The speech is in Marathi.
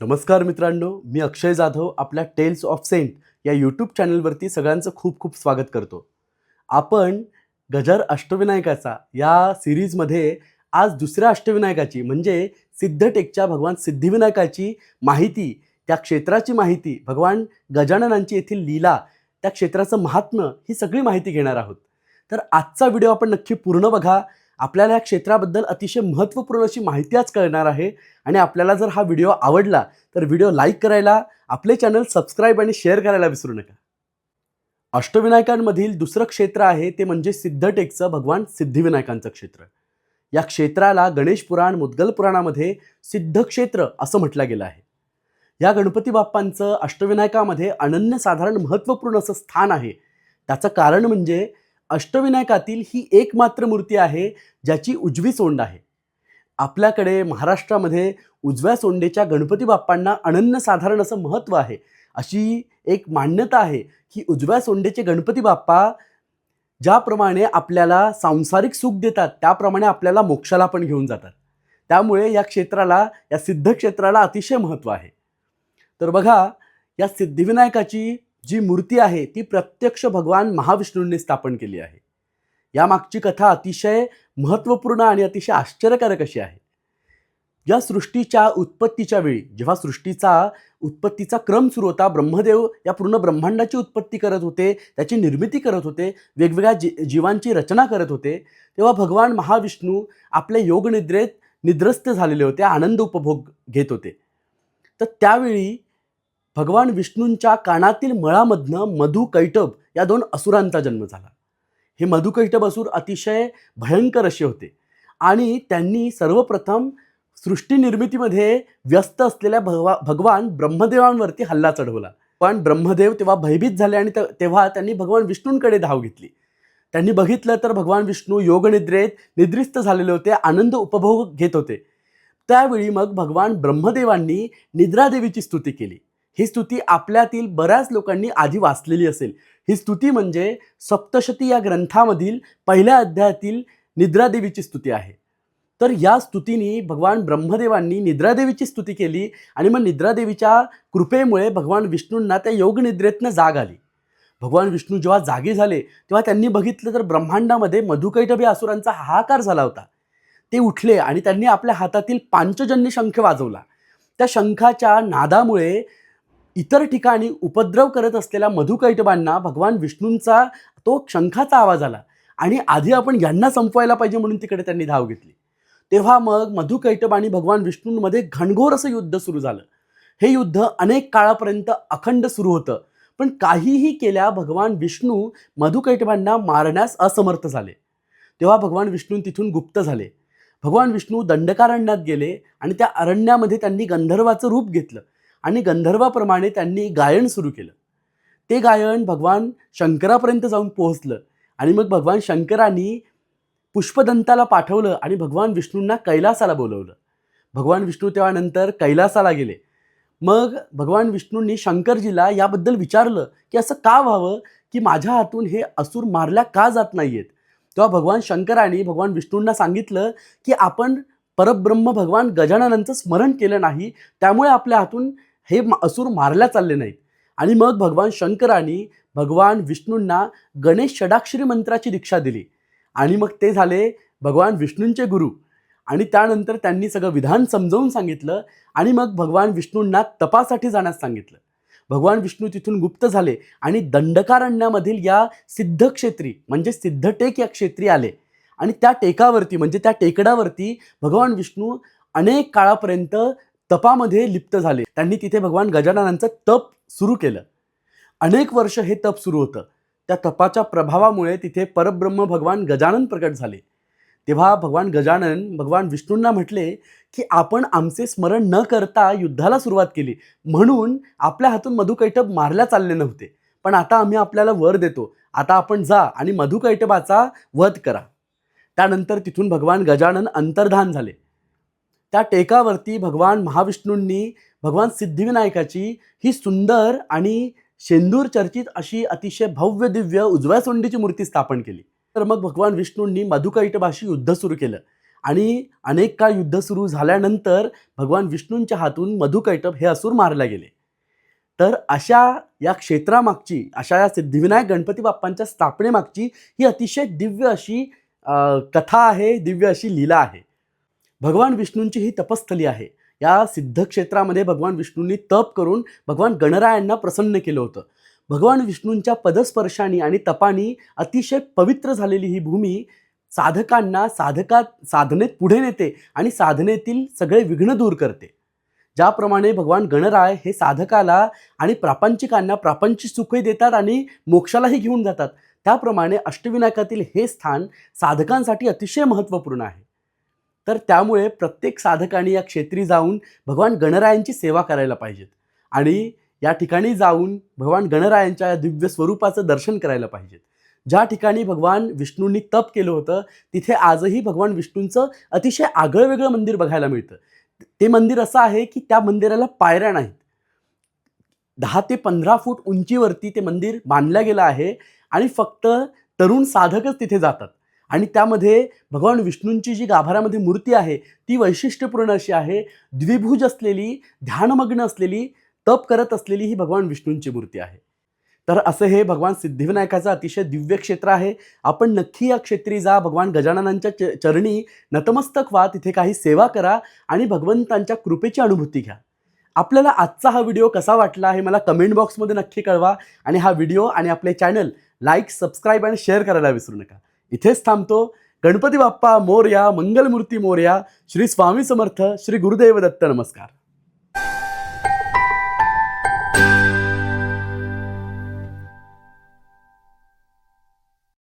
नमस्कार मित्रांनो मी अक्षय जाधव आपल्या टेल्स ऑफ सेंट या यूट्यूब चॅनलवरती सगळ्यांचं खूप खूप स्वागत करतो. आपण गजर अष्टविनायकाचा या सिरीजमध्ये आज दुसऱ्या अष्टविनायकाची म्हणजे सिद्धटेकच्या भगवान सिद्धिविनायकाची माहिती त्या क्षेत्राची माहिती भगवान गजाननांची येथील लीला त्या क्षेत्राचं महात्म्य ही सगळी माहिती घेणार आहोत. तर आजचा व्हिडिओ आपण नक्की पूर्ण बघा. आपल्याला या क्षेत्राबद्दल अतिशय महत्त्वपूर्ण अशी माहिती आज कळणार आहे. आणि आपल्याला जर हा व्हिडिओ आवडला तर व्हिडिओ लाईक करायला आपले चॅनल सबस्क्राईब आणि शेअर करायला विसरू नका. अष्टविनायकांमधील दुसरं क्षेत्र आहे ते म्हणजे सिद्धटेकचं भगवान सिद्धिविनायकांचं क्षेत्र. या क्षेत्राला गणेश पुराण मुद्गल पुराणामध्ये सिद्धक्षेत्र असं म्हटलं गेलं आहे. या गणपती बाप्पांचं अष्टविनायकामध्ये अनन्यसाधारण महत्त्वपूर्ण असं स्थान आहे. त्याचं कारण म्हणजे अष्टविनायकातील ही एकमात्र मूर्ती आहे ज्याची उजवी सोंड आहे. आपल्याकडे महाराष्ट्रामध्ये उजव्या सोंडेच्या गणपती बाप्पांना अनन्यसाधारण असं महत्त्व आहे. अशी एक मान्यता आहे की उजव्या सोंडेचे गणपती बाप्पा ज्याप्रमाणे आपल्याला सांसारिक सुख देतात त्याप्रमाणे आपल्याला मोक्षाला पण घेऊन जातात. त्यामुळे या क्षेत्राला या सिद्ध क्षेत्राला अतिशय महत्त्व आहे. तर बघा या सिद्धिविनायकाची जी मूर्ती आहे ती प्रत्यक्ष भगवान महाविष्णूंनी स्थापन केली आहे. यामागची कथा अतिशय महत्त्वपूर्ण आणि अतिशय आश्चर्यकारक अशी आहे. या सृष्टीच्या उत्पत्तीच्या वेळी जेव्हा सृष्टीचा उत्पत्तीचा क्रम सुरू होता ब्रह्मदेव या पूर्ण ब्रह्मांडाची उत्पत्ती करत होते त्याची निर्मिती करत होते वेगवेगळ्या जी जीवांची रचना करत होते तेव्हा भगवान महाविष्णू आपल्या योगनिद्रेत निद्रस्त झालेले होते आनंद उपभोग घेत होते. तर त्यावेळी भगवान विष्णूंच्या कानातील मळामधनं मधु कैटब या दोन असुरांचा जन्म झाला. हे मधु कैटब असुर अतिशय भयंकर असे होते आणि त्यांनी सर्वप्रथम सृष्टी निर्मितीमध्ये व्यस्त असलेल्या भगवा भगवान ब्रह्मदेवांवरती हल्ला चढवला. पण ब्रह्मदेव तेव्हा भयभीत झाले आणि तेव्हा त्यांनी भगवान विष्णूंकडे धाव घेतली. त्यांनी बघितलं तर भगवान विष्णू योगनिद्रेत निद्रिस्त झालेले होते आनंद उपभोग घेत होते. त्यावेळी मग भगवान ब्रह्मदेवांनी निद्रादेवीची स्तुती केली. ही स्तुती आपल्यातील बऱ्याच लोकांनी आधी वाचलेली असेल. ही स्तुती म्हणजे सप्तशती या ग्रंथामधील पहिल्या अध्यायातील निद्रादेवीची स्तुती आहे. तर या स्तुतीने भगवान ब्रह्मदेवांनी निद्रादेवीची स्तुती केली आणि मग निद्रादेवीच्या कृपेमुळे भगवान विष्णूंना त्या योगनिद्रेतनं जाग आली. भगवान विष्णू जेव्हा जागे झाले तेव्हा त्यांनी बघितलं तर ब्रह्मांडामध्ये मधुकैटभी असुरांचा हाहाकार झाला होता. ते उठले आणि त्यांनी आपल्या हातातील पांचजन्य शंख वाजवला. त्या शंखाच्या नादामुळे इतर ठिकाणी उपद्रव करत असलेल्या मधुकैटबांना भगवान विष्णूंचा तो शंखाचा आवाज आला. आणि आधी आपण यांना संपवायला पाहिजे म्हणून तिकडे त्यांनी धाव घेतली. तेव्हा मग मधुकैटब आणि भगवान विष्णूंमध्ये घणघोर असं युद्ध सुरू झालं. हे युद्ध अनेक काळापर्यंत अखंड सुरू होतं. पण काहीही केल्या भगवान विष्णू मधुकैटबांना मारण्यास असमर्थ झाले. तेव्हा भगवान विष्णू तिथून गुप्त झाले. भगवान विष्णू दंडकारण्यात गेले आणि त्या अरण्यामध्ये त्यांनी गंधर्वाचं रूप घेतलं. आणि गंधर्वाप्रमाणे त्यांनी गायन सुरू केलं. ते गायन भगवान शंकरापर्यंत जाऊन पोहोचलं आणि मग भगवान शंकरांनी पुष्पदंताला पाठवलं आणि भगवान विष्णूंना कैलासाला बोलवलं. भगवान विष्णू तेव्हा नंतर कैलासाला गेले. मग भगवान विष्णूंनी शंकरजीला याबद्दल विचारलं की असं का व्हावं की माझ्या हातून हे असूर मारल्या का जात नाही आहेत तेव्हा भगवान शंकरांनी भगवान विष्णूंना सांगितलं की आपण परब्रह्म भगवान गजाननांचं स्मरण केलं नाही त्यामुळे आपल्या हातून हे असूर असुर मारल्या चालले नाहीत. आणि मग भगवान शंकरांनी भगवान विष्णूंना गणेश षडाक्षरी मंत्राची दीक्षा दिली. आणि मग ते झाले भगवान विष्णूंचे गुरु. आणि त्यानंतर त्यांनी सगळं विधान समजावून सांगितलं आणि मग भगवान विष्णूंना तपासाठी जाण्यास सांगितलं. भगवान विष्णू तिथून गुप्त झाले आणि दंडकारण्यामधील या सिद्धक्षेत्री म्हणजे सिद्धटेक या क्षेत्री आले. आणि त्या टेकावरती म्हणजे त्या टेकडावरती भगवान विष्णू अनेक काळापर्यंत तपामध्ये लिप्त झाले. त्यांनी तिथे भगवान गजाननांचं तप सुरू केलं. अनेक वर्ष हे तप सुरू होतं. त्या तपाच्या प्रभावामुळे तिथे परब्रह्म भगवान गजानन प्रकट झाले. तेव्हा भगवान गजानन भगवान विष्णूंना म्हटले की आपण आमचे स्मरण न करता युद्धाला सुरुवात केली. म्हणून आपल्या हातून मधुकैटब मारल्या चालले नव्हते. पण आता आम्ही आपल्याला वर देतो. आता आपण जा आणि मधुकैटबाचा वध करा. त्यानंतर तिथून भगवान गजानन अंतर्धान झाले. त्या टेकावरती भगवान महाविष्णूंनी भगवान सिद्धिविनायकाची ही सुंदर आणि शेंदूर चर्चित अशी अतिशय भव्य दिव्य उजव्या सोंडीची मूर्ती स्थापन केली. तर मग भगवान विष्णूंनी मधुकैटभाशी युद्ध सुरू केलं. आणि अनेक काळ युद्ध सुरू झाल्यानंतर भगवान विष्णूंच्या हातून मधुकैटभ हे असूर मारले गेले. तर अशा या क्षेत्रामागची अशा या सिद्धिविनायक गणपती बाप्पांच्या स्थापनेमागची ही अतिशय दिव्य अशी कथा आहे दिव्य अशी लीला आहे. भगवान विष्णूंची ही तपस्थली आहे. या सिद्ध क्षेत्रामध्ये भगवान विष्णूंनी तप करून भगवान गणरायांना प्रसन्न केलं होतं. भगवान विष्णूंच्या पदस्पर्शानी आणि तपानी अतिशय पवित्र झालेली ही भूमी साधकांना साधकात साधनेत पुढे नेते आणि साधनेतील सगळे विघ्न दूर करते. ज्याप्रमाणे भगवान गणराय हे साधकाला आणि प्रापंचिकांना प्रापंचिक सुखही देतात आणि मोक्षालाही घेऊन जातात. त्याप्रमाणे अष्टविनायकातील हे स्थान साधकांसाठी अतिशय महत्त्वपूर्ण आहे. तर त्यामुळे प्रत्येक साधकाने या क्षेत्री जाऊन भगवान गणरायांची सेवा करायला पाहिजेत. आणि या ठिकाणी जाऊन भगवान गणरायांच्या या दिव्य स्वरूपाचं दर्शन करायला पाहिजेत. ज्या ठिकाणी भगवान विष्णूंनी तप केलं होतं तिथे आजही भगवान विष्णूंचं अतिशय आगळं वेगळं मंदिर बघायला मिळतं. ते मंदिर असं आहे की त्या मंदिराला पायऱ्या नाहीत. दहा ते पंधरा फूट उंचीवरती ते मंदिर बांधलं गेलं आहे आणि फक्त तरुण साधकच तिथे जातात. आणि त्यामध्ये भगवान विष्णूंची जी गाभाऱ्यामध्ये मूर्ती आहे ती वैशिष्ट्यपूर्ण अशी आहे द्विभुज असलेली ध्यानमग्न असलेली तप करत असलेली ही भगवान विष्णूंची मूर्ती आहे. तर असं हे भगवान सिद्धिविनायकाचं अतिशय दिव्य क्षेत्र आहे. आपण नक्की या क्षेत्री जा भगवान गजाननांच्या च चरणी नतमस्तक व्हा तिथे काही सेवा करा आणि भगवंतांच्या कृपेची अनुभूती घ्या. आपल्याला आजचा हा व्हिडिओ कसा वाटला हे मला कमेंट बॉक्समध्ये नक्की कळवा आणि हा व्हिडिओ आणि आपले चॅनल लाईक सबस्क्राईब आणि शेअर करायला विसरू नका. इथेच थांबतो. गणपती बाप्पा मोर्या मंगलमूर्ती मोर्या श्री स्वामी समर्थ श्री गुरुदेव दत्त नमस्कार.